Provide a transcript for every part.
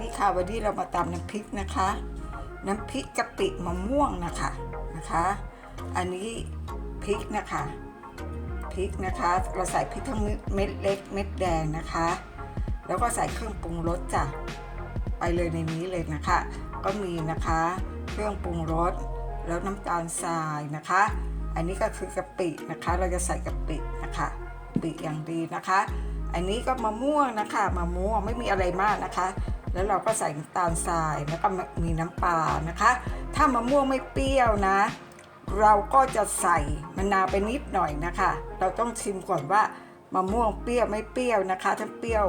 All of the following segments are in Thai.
นี่ค่ะวันนี้เรามาตำน้ำพริกนะคะ น้ำพริกกะปิมะม่วงนะคะนะคะ อันนี้พริกนะคะพริกนะคะ เราใส่พริกทั้งเม็ดเล็กเม็ดแดงนะคะ แล้วก็ใส่เครื่องปรุงรสจ้ะไปเลยในนี้เลยนะคะ ก็มีนะคะ เครื่องปรุงรสแล้วน้ำตาลทรายนะคะ อันนี้ก็คือกะปินะคะ เราจะใส่กะปินะคะกะปิอย่างดีนะคะ อันนี้ก็มะม่วงนะคะมะม่วงไม่มีอะไรมากนะคะ แล้วเราก็ใส่น้ำตาลทรายแล้วก็มีน้ำปลานะคะ ถ้ามะม่วงไม่เปรี้ยวนะ เราก็จะใส่มะนาวไปนิดหน่อยนะคะ เราต้องชิมก่อนว่ามะม่วงเปรี้ยวไม่เปรี้ยวนะคะ ถ้าเปรี้ยว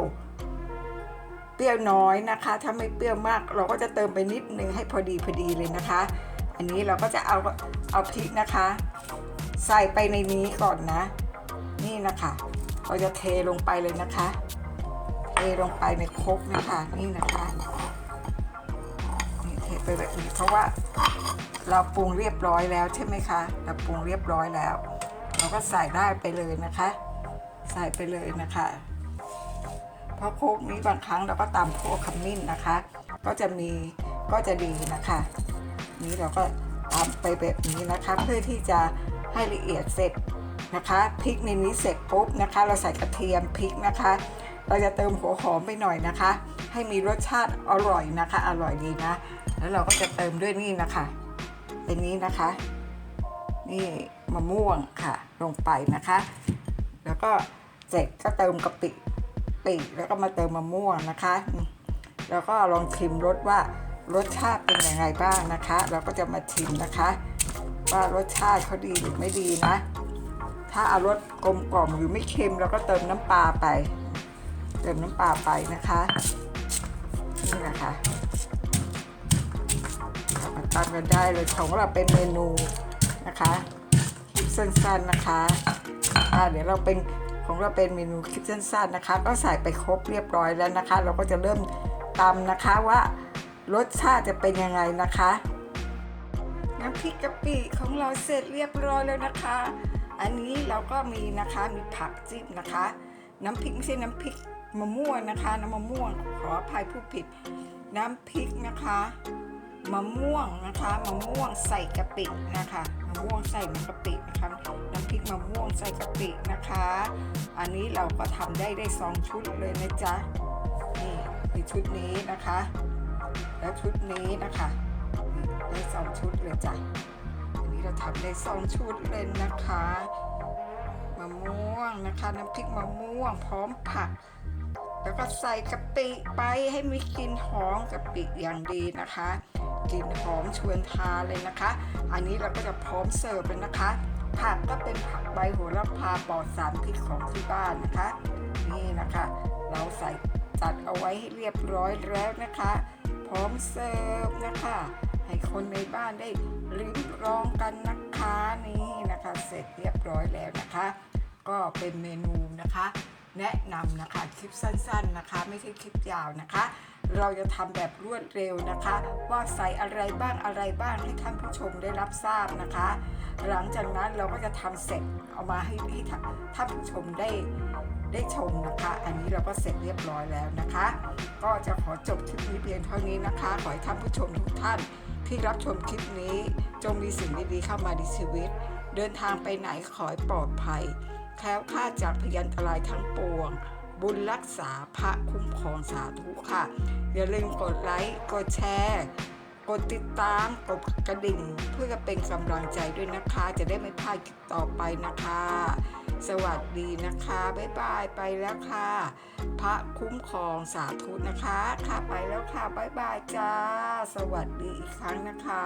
เปรี้ยวน้อยนะคะ ถ้าไม่เปรี้ยวมาก เราก็จะเติมไปนิดนึงให้พอดีพอดีเลยนะคะ อันนี้เราก็จะเอาเอาพริกนะคะ ใส่ไปในนี้ก่อนนะ นี่นะคะ เราจะเทลงไปเลยนะคะ เทลงไปในครกนะคะนี่นะคะนี่เทไปแบบนี้เพราะว่าเราปรุงเรียบร้อยแล้วใช่ไหมคะเราปรุงเรียบร้อยแล้ว เราก็ใส่ได้ไปเลยนะคะ ใส่ไปเลยนะคะ เพราะโคกนี้บางครั้งเราก็ตำโคกขมิ้นนะคะ ก็จะมีก็จะดีนะคะ นี้เราก็ตำไปแบบนี้นะคะ เพื่อที่จะให้ละเอียดเสร็จนะคะพริกในนี้เสร็จปุ๊บนะคะ เราใส่กระเทียมพริกนะคะ เราจะเติมหัวหอมไปหน่อยนะคะ ให้มีรสชาติอร่อยนะคะ อร่อยดีนะ แล้วเราก็จะเติมด้วยนี่นะคะเป็นนี้นะคะ นี่มะม่วงค่ะ ลงไปนะคะ แล้วก็เสร็จก็เติมกะปิปิแล้วก็มาเติมมะม่วงนะคะ แล้วก็ลองชิมรสว่ารสชาติเป็นยังไงบ้างนะคะ เราก็จะมาชิมนะคะ ว่ารสชาติเขาดีหรือไม่ดีนะ ถ้าเอารสกลมกล่อมหรือไม่เค็มเราก็เติมน้ำปลาไป เติมน้ำปลาไปนะคะนี่นะคะมาตามกันได้เลยของเราเป็นเมนูนะคะคลิปสั้นๆนะคะอ่าเดี๋ยวเราเป็นของเราเป็นเมนูคลิปสั้นๆนะคะ ก็ใส่ไปครบเรียบร้อยแล้วนะคะ เราก็จะเริ่มตำนะคะว่ารสชาติจะเป็นยังไงนะคะน้ำพริกกะปิของเราเสร็จเรียบร้อยแล้วนะคะ อันนี้เราก็มีนะคะมีผักจิ้มนะคะ น้ำพริกไม่ใช่น้ำพริก มะม่วงนะคะน้ำมะม่วงขออภัยผู้ผิด น้ำพริกนะคะมะม่วงนะคะมะม่วงใส่กะปินะคะมะม่วงใส่กะปินะคะน้ำพริกมะม่วงใส่กะปินะคะ อันนี้เราก็ทำได้ได้สองชุดเลยนะจ๊ะนี่คือชุดนี้นะคะ แล้วชุดนี้นะคะได้สองชุดเลยจ้ะอันนี้เราทำได้สองชุดเลยนะคะมะม่วงนะคะ น้ำพริกมะม่วงพร้อมผัก แล้วก็ใส่กะปิไปให้มีกลิ่นหอมกะปิอย่างดีนะคะกลิ่นหอมชวนทานเลยนะคะ อันนี้เราก็จะพร้อมเสิร์ฟเลยนะคะ ผักก็เป็นผักใบโหระพาปลอดสารพิษของที่บ้านนะคะ นี่นะคะ เราใส่จัดเอาไว้ให้เรียบร้อยแล้วนะคะ พร้อมเสิร์ฟนะคะ ให้คนในบ้านได้ลิ้มลองกันนะคะนี่นะคะ เสร็จเรียบร้อยแล้วนะคะ ก็เป็นเมนูนะคะ แนะนำนะคะคลิปสั้นๆนะคะ ไม่ใช่คลิปยาวนะคะ เราจะทำแบบรวดเร็วนะคะ ว่าใส่อะไรบ้างอะไรบ้างให้ท่านผู้ชมได้รับทราบนะคะ หลังจากนั้นเราก็จะทำเสร็จเอามาให้ให้ท่านท่านผู้ชมได้ได้ชมนะคะ อันนี้เราก็เสร็จเรียบร้อยแล้วนะคะ ก็จะขอจบคลิปนี้เพียงเท่านี้นะคะ ขอให้ท่านผู้ชมทุกท่านที่รับชมคลิปนี้จงมีสิ่งดีๆเข้ามาในชีวิต เดินทางไปไหนขอให้ปลอดภัย แคล้วคลาดจากพยันตรายทั้งปวง บุญรักษาพระคุ้มครองสาธุค่ะ อย่าลืมกดไลค์ กดแชร์ กดติดตาม กดกระดิ่ง เพื่อเป็นกำลังใจด้วยนะคะ จะได้ไม่พลาดคลิปต่อไปนะคะ สวัสดีนะคะ บ๊ายบาย ไปแล้วค่ะ พระคุ้มครองสาธุนะคะ ค่ะไปแล้วค่ะ บ๊ายบายจ้า สวัสดีอีกครั้งนะคะ